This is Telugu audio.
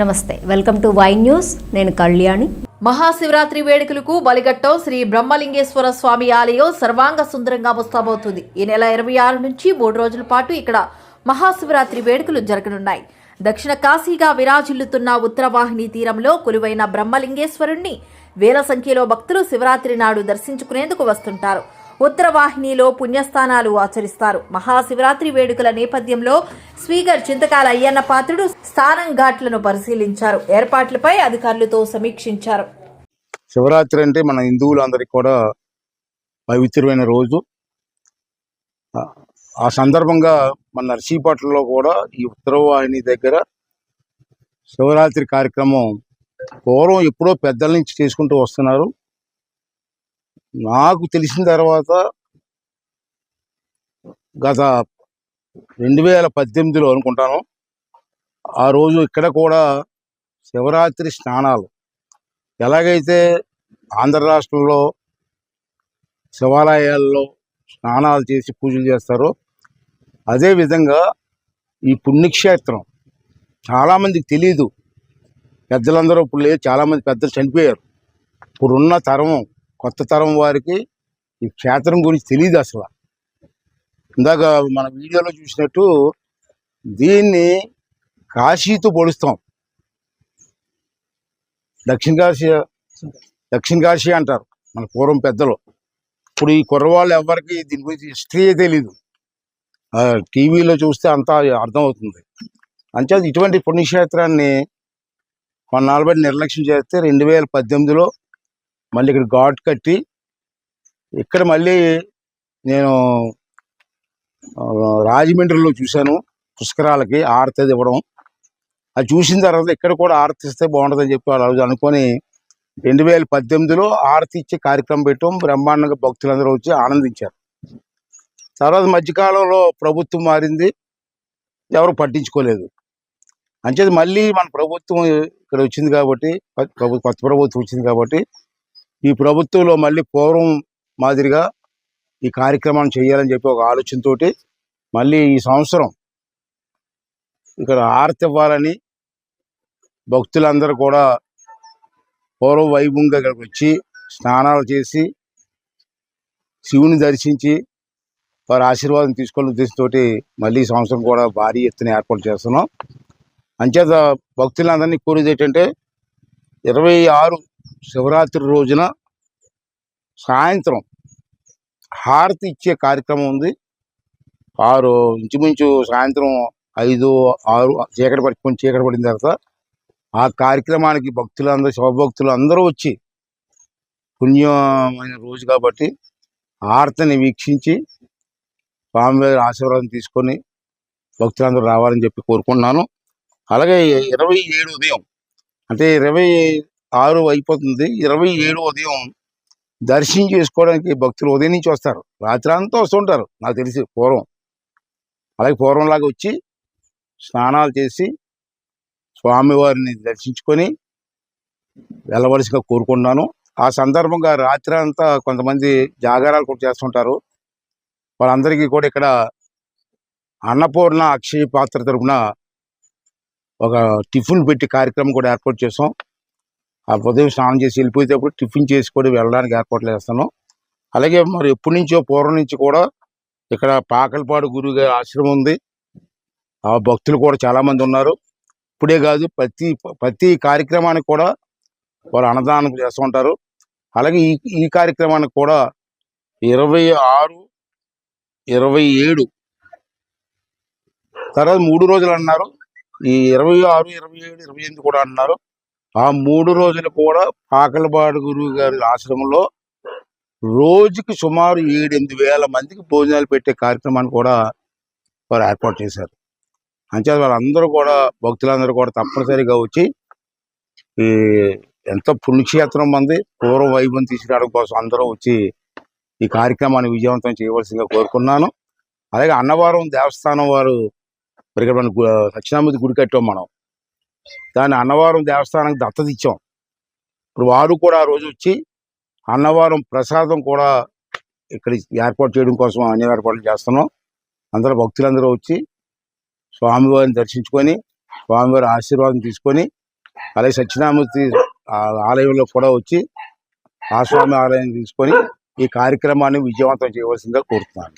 నమస్తే వెల్కమ్ టు వై న్యూస్. నేను కళ్యాణి. మహాశివరాత్రి వేడుకలకు బలిగట్టం శ్రీ బ్రహ్మలింగేశ్వర స్వామి ఆలయం సర్వాంగ సుందరంగా ముస్తాబవుతుంది. ఈ నెల ఇరవై ఆరు నుంచి మూడు రోజుల పాటు ఇక్కడ మహాశివరాత్రి వేడుకలు జరగనున్నాయి. దక్షిణ కాశీగా విరాజిల్లుతున్న ఉత్తరవాహిని తీరంలో కొలువైన బ్రహ్మలింగేశ్వరుణ్ణి వేల సంఖ్యలో భక్తులు శివరాత్రి నాడు దర్శించుకునేందుకు వస్తుంటారు. ఉత్తరవాహినిలో పుణ్యస్థానాలు ఆచరిస్తారు. మహాశివరాత్రి వేడుకల నేపథ్యంలో స్పీకర్ చింతకాల అయ్యన్న పాత్రుడు స్థానం ఘాట్లను పరిశీలించారు. ఏర్పాట్లపై అధికారులతో సమీక్షించారు. శివరాత్రి అంటే మన హిందువులందరికీ కూడా పవిత్రమైన రోజు. ఆ- సందర్భంగా మన నర్సీపట్నంలో కూడా ఈ ఉత్తరవాహిని దగ్గర శివరాత్రి కార్యక్రమం పూర్వం ఎప్పుడో పెద్దల నుంచి చేసుకుంటూ వస్తున్నారు. నాకు తెలిసిన తర్వాత గత రెండు వేల పద్దెనిమిదిలో అనుకుంటాను ఆ రోజు ఇక్కడ కూడా శివరాత్రి స్నానాలు. ఎలాగైతే ఆంధ్ర రాష్ట్రంలో శివాలయాల్లో స్నానాలు చేసి పూజలు చేస్తారో అదేవిధంగా ఈ పుణ్యక్షేత్రం చాలామందికి తెలియదు పెద్దలందరూ ఇప్పుడు లేదు చాలామంది పెద్దలు చనిపోయారు. ఇప్పుడున్న తరం కొత్త తరం వారికి ఈ క్షేత్రం గురించి తెలియదు అసలు. ఇందాక మన వీడియోలో చూసినట్టు దీన్ని కాశీతో పోలుస్తాం. దక్షిణ కాశీ దక్షిణ కాశీ అంటారు మన పూర్వం పెద్దలు. ఇప్పుడు ఈ కుర్రవాళ్ళు ఎవరికి దీని గురించి హిస్టరీయే తెలీదు. టీవీలో చూస్తే అంతా అర్థమవుతుంది. అంచేది ఇటువంటి పుణ్యక్షేత్రాన్ని కొన్నాళ్ళ బట్టి నిర్లక్ష్యం చేస్తే రెండు వేల పద్దెనిమిదిలో మళ్ళీ ఇక్కడ ఘాట్ కట్టి ఇక్కడ మళ్ళీ నేను రాజమండ్రిలో చూశాను పుష్కరాలకి ఆరతి ఇవ్వడం. అది చూసిన తర్వాత ఇక్కడ కూడా ఆరతి ఇస్తే బాగుంటుందని చెప్పి వాళ్ళు అనుకొని రెండు వేల పద్దెనిమిదిలో ఆరతి ఇచ్చే కార్యక్రమం పెట్టడం బ్రహ్మాండంగా భక్తులందరూ వచ్చి ఆనందించారు. తర్వాత మధ్యకాలంలో ప్రభుత్వం మారింది. ఎవరు పట్టించుకోలేదు. అంచేది మళ్ళీ మన ప్రభుత్వం ఇక్కడ వచ్చింది కాబట్టి కొ- కొత్త ప్రభుత్వం వచ్చింది కాబట్టి ఈ ప్రభుత్వంలో మళ్ళీ పూర్వం మాదిరిగా ఈ కార్యక్రమాన్ని చేయాలని చెప్పి ఒక ఆలోచనతో మళ్ళీ ఈ సంవత్సరం ఇక్కడ ఆరతి ఇవ్వాలని భక్తులందరూ కూడా పూర్వ వైభవంగా ఇక్కడికి వచ్చి స్నానాలు చేసి శివుని దర్శించి వారి ఆశీర్వాదం తీసుకోవాలని ఉద్దేశంతో మళ్ళీ సంవత్సరం కూడా భారీ ఎత్తున ఏర్పాటు చేస్తున్నాం. అంచేత భక్తులందరినీ కోరేది ఏంటంటే ఇరవై ఆరు శివరాత్రి రోజున సాయంత్రం హారతి ఇచ్చే కార్యక్రమం ఉంది. ఆరు ఇంచుమించు సాయంత్రం ఐదు ఆరు చీకటి పడి కొంచెం చీకటి పడిన తర్వాత ఆ కార్యక్రమానికి భక్తులందరూ శివభక్తులు అందరూ వచ్చి పుణ్యమైన రోజు కాబట్టి ఆర్తని వీక్షించి స్వామివారి ఆశీర్వాదం తీసుకొని భక్తులందరూ రావాలని చెప్పి కోరుకుంటున్నాను. అలాగే ఇరవై ఏడు ఉదయం అంటే ఇరవై ఆరు అయిపోతుంది. ఇరవై ఏడు ఉదయం దర్శనం చేసుకోవడానికి భక్తులు ఉదయం నుంచి వస్తారు. రాత్రి అంతా వస్తుంటారు. నాకు తెలిసి పూర్వం. అలాగే పూర్వంలాగా వచ్చి స్నానాలు చేసి స్వామివారిని దర్శించుకొని వెళ్ళవలసిగా కోరుకుంటున్నాను. ఆ సందర్భంగా రాత్రి అంతా కొంతమంది జాగారాలు కూడా చేస్తుంటారు. వాళ్ళందరికీ కూడా ఇక్కడ అన్నపూర్ణ అక్షయ పాత్ర తరపున ఒక టిఫిన్ పెట్టి కార్యక్రమం కూడా ఏర్పాటు చేసాం ఆ ఉదయం స్నానం చేసి వెళ్ళిపోయేటప్పుడు టిఫిన్ చేసి కూడా వెళ్ళడానికి ఏర్పాట్లు చేస్తాను. అలాగే మరి ఎప్పటి నుంచో పూర్వం నుంచి కూడా ఇక్కడ పాకలపాడు గురువు గారి ఆశ్రమం ఉంది. ఆ భక్తులు కూడా చాలా మంది ఉన్నారు. ఇప్పుడే కాదు ప్రతి ప్రతి కార్యక్రమానికి కూడా వాళ్ళు అన్నదానం చేస్తూ ఉంటారు. అలాగే ఈ ఈ కార్యక్రమానికి కూడా ఇరవై ఆరు ఇరవై ఏడు తర్వాత మూడు రోజులు అన్నారు. ఈ ఇరవై ఆరు ఇరవై ఏడు ఇరవై ఎనిమిది కూడా అన్నారు. ఆ మూడు రోజులు కూడా పాకలపాడు గురువు గారి ఆశ్రమంలో రోజుకి సుమారు ఏడు ఎనిమిది వేల మందికి భోజనాలు పెట్టే కార్యక్రమాన్ని కూడా వారు ఏర్పాటు చేశారు. అంచేత వాళ్ళందరూ కూడా భక్తులందరూ కూడా తప్పనిసరిగా వచ్చి ఈ ఎంత పుణ్యక్షేత్రం మంది పూర్వ వైభవం తీసుకురావడం కోసం అందరూ వచ్చి ఈ కార్యక్రమాన్ని విజయవంతం చేయవలసిందిగా కోరుకున్నాను. అలాగే అన్నవరం దేవస్థానం వారు మరి ఇక్కడ మన గు- గుడి కట్టాం మనం. దాన్ని అన్నవరం దేవస్థానానికి దత్తత ఇచ్చాం. ఇప్పుడు వారు కూడా ఆ రోజు వచ్చి అన్నవరం ప్రసాదం కూడా ఇక్కడ ఏర్పాటు చేయడం కోసం అన్ని ఏర్పాట్లు చేస్తున్నాం. అందరూ భక్తులందరూ వచ్చి స్వామివారిని దర్శించుకొని స్వామివారి ఆశీర్వాదం తీసుకొని అలాగే సత్యనామూర్తి ఆ ఆలయంలో కూడా వచ్చి ఆ స్వామి ఆలయం తీసుకొని ఈ కార్యక్రమాన్ని విజయవంతం చేయవలసిందిగా కోరుతున్నాను.